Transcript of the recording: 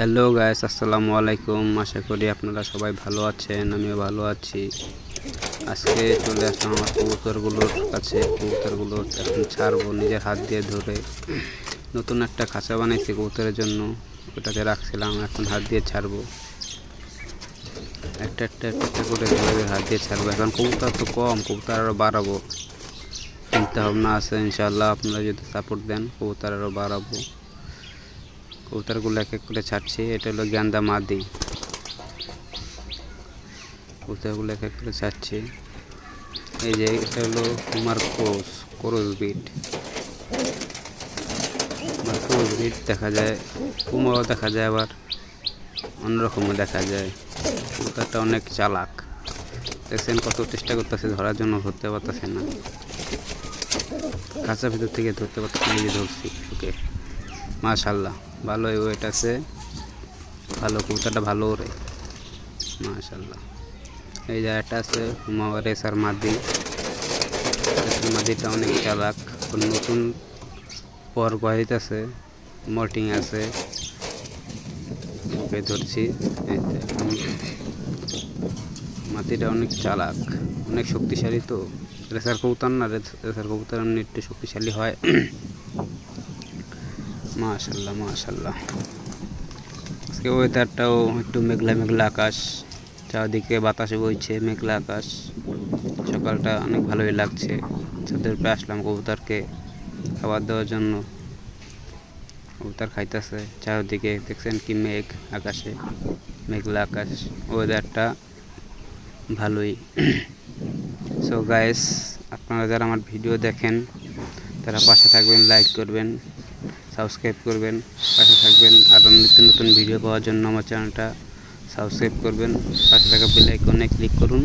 Hello guys আসসালামু আলাইকুম আশা করি আপনারা সবাই ভালো আছেন, আমিও ভালো আছি। আজকে চলে আসলাম আমার কবুতরগুলোর কাছে। কবুতরগুলো এখন ছাড়বো নিজের হাত দিয়ে ধরে। নতুন একটা খাঁচা বানাইছি কবুতরের জন্য। ওটাতে রাখছিলাম, এখন হাত দিয়ে ছাড়বো। একটা একটা একটা একটা করে ধরে হাত দিয়ে ছাড়বো? এখন কবুতর তো কম, কবুতর আরও বাড়াবো। চিন্তা ভাবনা আছে ইনশাল্লাহ আপনারা যদি সাপোর্ট দেন, কবুতর আরও বাড়াবো। কবুতরগুলো এক এক করে ছাড়ছি। এটা হলো গ্যান্দা মাদি। কবুতরগুলো এক এক করে ছাড়ছি। এই যে এটা হলো কুমার কোষ, কোরস বিট কোরস বিট দেখা যায়, কুমারও দেখা যায় আবার অন্যরকমও দেখা যায়। কবুতরটা অনেক চালাক। দেখছেন কত চেষ্টা করতেছে, ধরার জন্য ধরতে পারতেছে না। কাঁচা ভিতর থেকে ধরতে পারতেছে, নিজে ধরছি। ওকে মাশাল্লাহ ভালোই ওয়েট আছে। ভালো কবুতরটা ভালো ওরে। মাশাল্লাহ এই জায়গাটা আছে রেসার মাদি। রেসার মাদিটা অনেক চালাক। নতুন পর গহিতেছে মল্টিং আছে। ওকে ধরছি। মাটিটা অনেক চালাক। অনেক শক্তিশালী তো। রেসার কবুতর না রেসার কবুতর এমনি একটু শক্তিশালী হয়। মাশাল্লাহ মাশাল্লাহ। আজকে ওয়েদারটাও একটু মেঘলা মেঘলা আকাশ। চারদিকে বাতাসে বইছে, মেঘলা আকাশ। সকালটা অনেক ভালোই লাগছে। ছাদের উপরে আসলাম কবুতরকে খাবার দেওয়ার জন্য। কবুতর খাইতেছে। চারদিকে দেখছেন কি মেঘ আকাশে, মেঘলা আকাশ। ওয়েদারটা ভালোই। সো গাইস আপনারা যারা আমার ভিডিও দেখেন, তারা পাশে থাকবেন লাইক করবেন। সাবস্ক্রাইব করবেন, পাশে থাকবেন আরও নিত্য নতুন ভিডিও পাওয়ার জন্য আমার চ্যানেলটা সাবস্ক্রাইব করবেন, পাশে থাকা বেল আইকনে ক্লিক করুন।